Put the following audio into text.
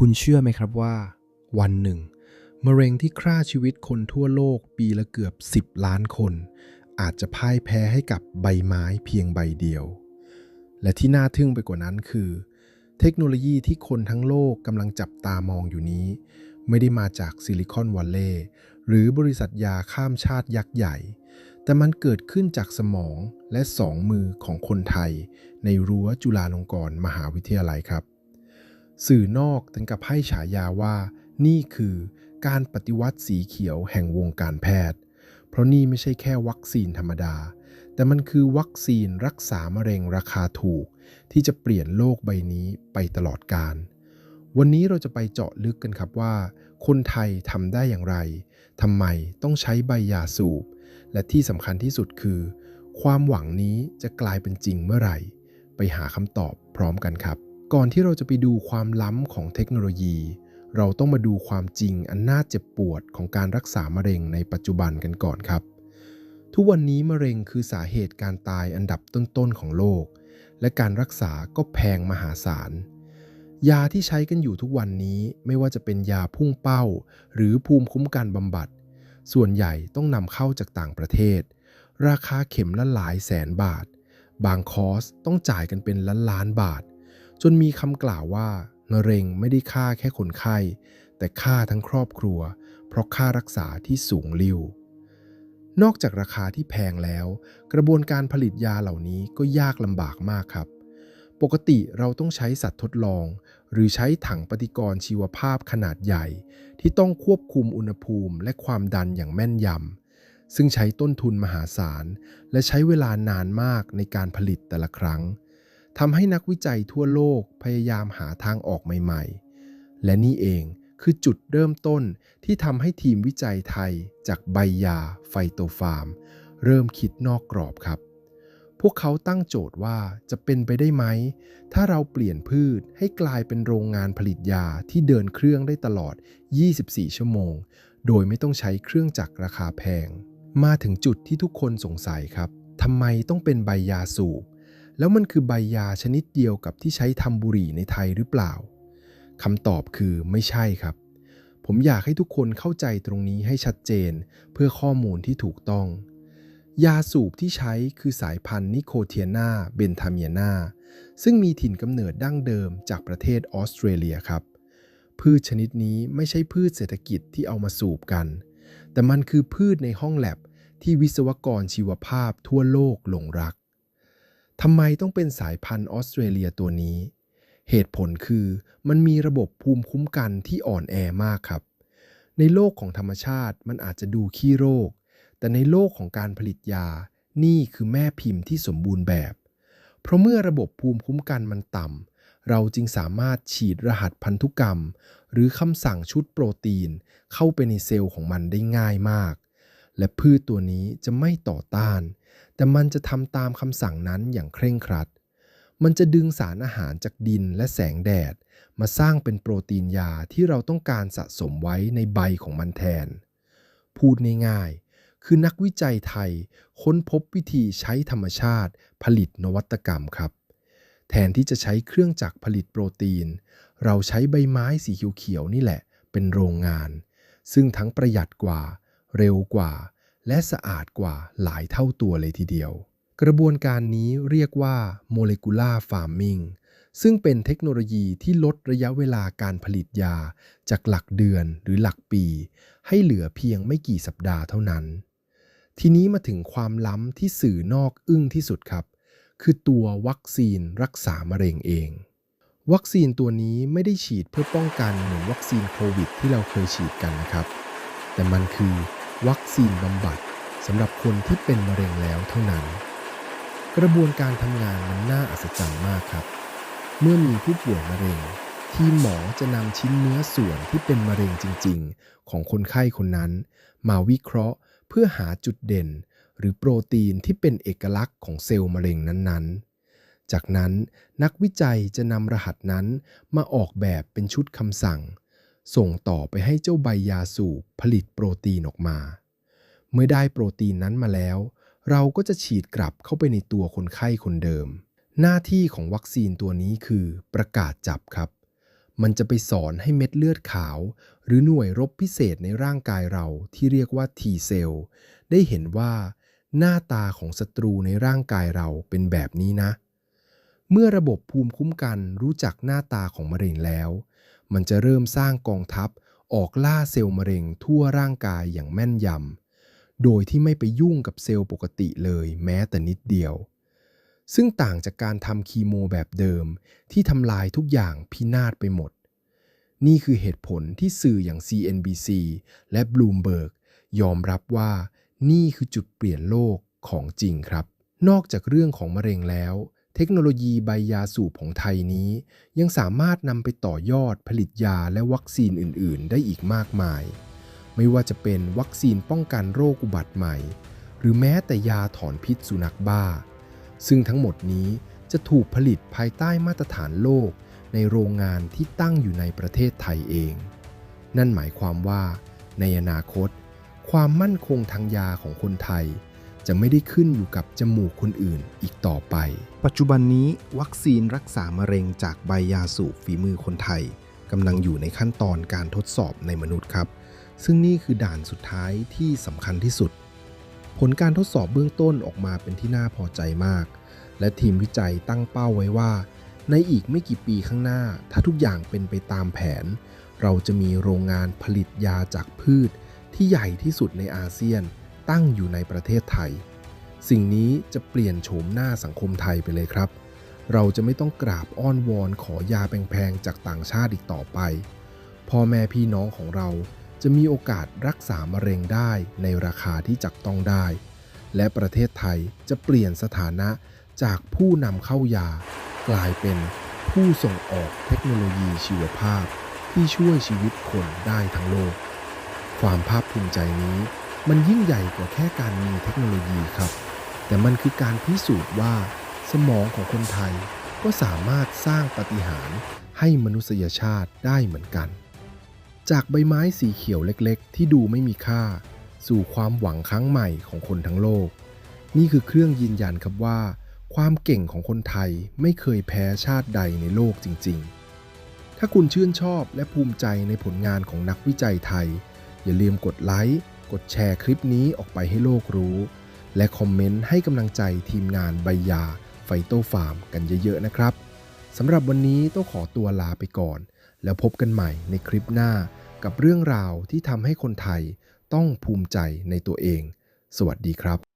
คุณเชื่อไหมครับว่า วันหนึ่งมะเร็งที่ฆ่าชีวิตคนทั่วโลกปีละเกือบ 10 ล้านคน อาจจะพ่ายแพ้ให้กับใบไม้เพียงใบเดียว และที่น่าทึ่งไปกว่านั้นคือ เทคโนโลยีที่คนทั้งโลกกำลังจับตามองอยู่นี้ ไม่ได้มาจากซิลิคอนวัลเลย์หรือบริษัทยาข้ามชาติยักษ์ใหญ่ แต่มันเกิดขึ้นจากสมองและสองมือของคนไทย ในรั้วจุฬาลงกรณ์มหาวิทยาลัยครับ สื่อนอกถึงกับให้ฉายาว่า นี่คือการปฏิวัติสีเขียวแห่งวงการแพทย์ เพราะนี่ไม่ใช่แค่วัคซีนธรรมดา แต่มันคือวัคซีนรักษามะเร็งราคาถูก ที่จะเปลี่ยนโลกใบนี้ไปตลอดกาลวันนี้เราจะไปเจาะลึกกันครับว่า คนไทยทำได้อย่างไรทำไมต้องใช้ใบยาสูบ และที่สำคัญที่สุดคือ ความหวังนี้จะกลายเป็นจริงเมื่อไหร่ ไปหาคำตอบพร้อมกันครับ ก่อนที่เราจะไปดูความล้ำของเทคโนโลยี เราต้องมาดูความจริงอันน่าเจ็บปวดของการรักษามะเร็งในปัจจุบันกันก่อนครับ ทุกวันนี้มะเร็งคือสาเหตุการตายอันดับต้นๆของโลก และการรักษาก็แพงมหาศาล ยาที่ใช้กันอยู่ทุกวันนี้ไม่ว่าจะเป็นยาพุ่งเป้า หรือภูมิคุ้มกันบำบัด ส่วนใหญ่ต้องนำเข้าจากต่างประเทศ ราคาเข็มละหลายแสนบาท บางคอร์สต้องจ่ายกันเป็นล้านล้านบาท จนมีคำกล่าวว่ามะเร็งไม่ได้ฆ่าแค่คนไข้ แต่ฆ่าทั้งครอบครัว เพราะค่ารักษาที่สูงลิ่วนอกจากราคาที่แพงแล้ว กระบวนการผลิตยาเหล่านี้ก็ยากลำบากมากครับ ปกติเราต้องใช้สัตว์ทดลอง หรือใช้ถังปฏิกรณ์ชีวภาพขนาดใหญ่ ที่ต้องควบคุมอุณหภูมิและความดันอย่างแม่นยำซึ่งใช้ต้นทุนมหาศาล และใช้เวลานานมากในการผลิตแต่ละครั้ง ทำให้นักวิจัยทั่วโลกพยายามหาทางออกใหม่ๆ และนี่เองคือจุดเริ่มต้นที่ทำให้ทีมวิจัยไทยจากใบยาไฟโตฟาร์ม เริ่มคิดนอกกรอบครับ พวกเขาตั้งโจทย์ว่าจะเป็นไปได้ไหม ถ้าเราเปลี่ยนพืชให้กลายเป็นโรงงานผลิตยาที่เดินเครื่องได้ตลอด 24 ชั่วโมง โดยไม่ต้องใช้เครื่องจักรราคาแพง มาถึงจุดที่ทุกคนสงสัยครับทำไมต้องเป็นใบยาสูบ แล้วมันคือใบยาชนิดเดียวกับที่ใช้ทำบุหรี่ในไทยหรือเปล่าคำตอบคือไม่ใช่ครับ ผมอยากให้ทุกคนเข้าใจตรงนี้ให้ชัดเจนเพื่อข้อมูลที่ถูกต้อง ยาสูบที่ใช้คือสายพันธุ์นิโคเทียนาเบนทามียนาซึ่งมีถิ่นกำเนิดดั้งเดิมจากประเทศออสเตรเลียครับ พืชชนิดนี้ไม่ใช่พืชเศรษฐกิจที่เอามาสูบกัน แต่มันคือพืชในห้องแลบที่วิศวกรชีวภาพทั่วโลกหลงรัก ทำไมต้องเป็นสายพันธุ์ออสเตรเลียตัวนี้ เหตุผลคือมันมีระบบภูมิคุ้มกันที่อ่อนแอมากครับ ในโลกของธรรมชาติมันอาจจะดูขี้โรค แต่ในโลกของการผลิตยา นี่คือแม่พิมพ์ที่สมบูรณ์แบบ เพราะเมื่อระบบภูมิคุ้มกันมันต่ำ เราจึงสามารถฉีดรหัสพันธุกรรม หรือคำสั่งชุดโปรตีน เข้าไปในเซลล์ของมันได้ง่ายมาก และพืชตัวนี้จะไม่ต่อต้าน แต่มันจะทำตามคำสั่งนั้นอย่างเคร่งครัด มันจะดึงสารอาหารจากดินและแสงแดด มาสร้างเป็นโปรตีนยาที่เราต้องการสะสมไว้ในใบของมันแทน พูดง่ายๆ คือนักวิจัยไทยค้นพบวิธีใช้ธรรมชาติผลิตนวัตกรรมครับ แทนที่จะใช้เครื่องจักรผลิตโปรตีน เราใช้ใบไม้สีเขียวๆนี่แหละ เป็นโรงงาน ซึ่งทั้งประหยัดกว่า เร็วกว่า และสะอาดกว่าหลายเท่าตัวเลยทีเดียว กระบวนการนี้เรียกว่าโมเลกุลาร์ฟาร์มิงซึ่งเป็นเทคโนโลยีที่ลดระยะเวลาการผลิตยา จากหลักเดือนหรือหลักปี ให้เหลือเพียงไม่กี่สัปดาห์เท่านั้น ทีนี้มาถึงความล้ำที่สื่อนอกอึ้งที่สุดครับ คือตัววัคซีนรักษามะเร็งเอง วัคซีนตัวนี้ไม่ได้ฉีดเพื่อป้องกันเหมือนวัคซีนโควิดที่เราเคยฉีดกันนะครับ แต่มันคือ วัคซีนบำบัดสำหรับคนที่เป็นมะเร็งแล้วเท่านั้น กระบวนการทำงานมันน่าอัศจรรย์มากครับ เมื่อมีผู้ป่วยมะเร็ง ทีมหมอจะนำชิ้นเนื้อส่วนที่เป็นมะเร็งจริง ๆ ของคนไข้คนนั้น มาวิเคราะห์เพื่อหาจุดเด่น หรือโปรตีนที่เป็นเอกลักษณ์ของเซลล์มะเร็งนั้นๆ จากนั้นนักวิจัยจะนำรหัสนั้นมาออกแบบเป็นชุดคำสั่ง ส่งต่อไปให้เจ้าใบยาสูบผลิตโปรตีนออกมา เมื่อได้โปรตีนนั้นมาแล้ว เราก็จะฉีดกลับเข้าไปในตัวคนไข้คนเดิม หน้าที่ของวัคซีนตัวนี้คือประกาศจับครับ มันจะไปสอนให้เม็ดเลือดขาว หรือหน่วยรบพิเศษในร่างกายเราที่เรียกว่า T เซลล์ได้เห็นว่า หน้าตาของศัตรูในร่างกายเราเป็นแบบนี้นะ เมื่อระบบภูมิคุ้มกันรู้จักหน้าตาของมะเร็งแล้ว มันจะเริ่มสร้างกองทัพออกล่าเซลล์มะเร็งทั่วร่างกายอย่างแม่นยำ โดยที่ไม่ไปยุ่งกับเซลล์ปกติเลยแม้แต่นิดเดียว ซึ่งต่างจากการทำคีโมแบบเดิมที่ทำลายทุกอย่างพินาศไปหมด นี่คือเหตุผลที่สื่ออย่าง CNBC และ Bloomberg ยอมรับว่านี่คือจุดเปลี่ยนโลกของจริงครับ นอกจากเรื่องของมะเร็งแล้ว เทคโนโลยีใบยาสูบของไทยนี้ ยังสามารถนำไปต่อยอดผลิตยาและวัคซีนอื่น ๆ ได้อีกมากมาย ไม่ว่าจะเป็นวัคซีนป้องกันโรคอุบัติใหม่ หรือแม้แต่ยาถอนพิษสุนัขบ้า ซึ่งทั้งหมดนี้จะถูกผลิตภายใต้มาตรฐานโลกในโรงงานที่ตั้งอยู่ในประเทศไทยเอง นั่นหมายความว่า ในอนาคต ความมั่นคงทางยาของคนไทย จะไม่ได้ขึ้นอยู่กับจมูกคนอื่นอีกต่อไป ปัจจุบันนี้วัคซีนรักษามะเร็งจากใบยาสูบฝีมือคนไทยกำลังอยู่ในขั้นตอนการทดสอบในมนุษย์ครับ ซึ่งนี่คือด่านสุดท้ายที่สำคัญที่สุด ผลการทดสอบเบื้องต้นออกมาเป็นที่น่าพอใจมาก และทีมวิจัยตั้งเป้าไว้ว่า ในอีกไม่กี่ปีข้างหน้า ถ้าทุกอย่างเป็นไปตามแผน เราจะมีโรงงานผลิตยาจากพืช ที่ใหญ่ที่สุดในอาเซียน ตั้งอยู่ในประเทศไทย สิ่งนี้จะเปลี่ยนโฉมหน้าสังคมไทยไปเลยครับ เราจะไม่ต้องกราบอ้อนวอนขอยาแพงๆจากต่างชาติอีกต่อไป พ่อแม่พี่น้องของเราจะมีโอกาสรักษามะเร็งได้ในราคาที่จับต้องได้ และประเทศไทยจะเปลี่ยนสถานะจากผู้นำเข้ายา กลายเป็นผู้ส่งออกเทคโนโลยีชีวภาพที่ช่วยชีวิตคนได้ทั้งโลก ความภาคภูมิใจนี้ มันยิ่งใหญ่กว่าแค่การมีเทคโนโลยีครับ แต่มันคือการพิสูจน์ว่า สมองของคนไทยก็สามารถสร้างปฏิหารให้มนุษยชาติได้เหมือนกัน จากใบไม้สีเขียวเล็กๆ ที่ดูไม่มีค่า สู่ความหวังครั้งใหม่ของคนทั้งโลก นี่คือเครื่องยืนยันครับว่า ความเก่งของคนไทยไม่เคยแพ้ชาติใดในโลกจริง ๆ ถ้าคุณชื่นชอบและภูมิใจในผลงานของนักวิจัยไทย อย่าลืมกดไลค์ กดแชร์คลิปนี้ออกไปให้โลกรู้ และคอมเมนต์ให้กำลังใจทีมงานใบยาไฟโตฟาร์มกันเยอะๆนะครับสำหรับวันนี้ต้องขอตัวลาไปก่อน แล้วพบกันใหม่ในคลิปหน้ากับเรื่องราวที่ทำให้คนไทยต้องภูมิใจในตัวเอง สวัสดีครับ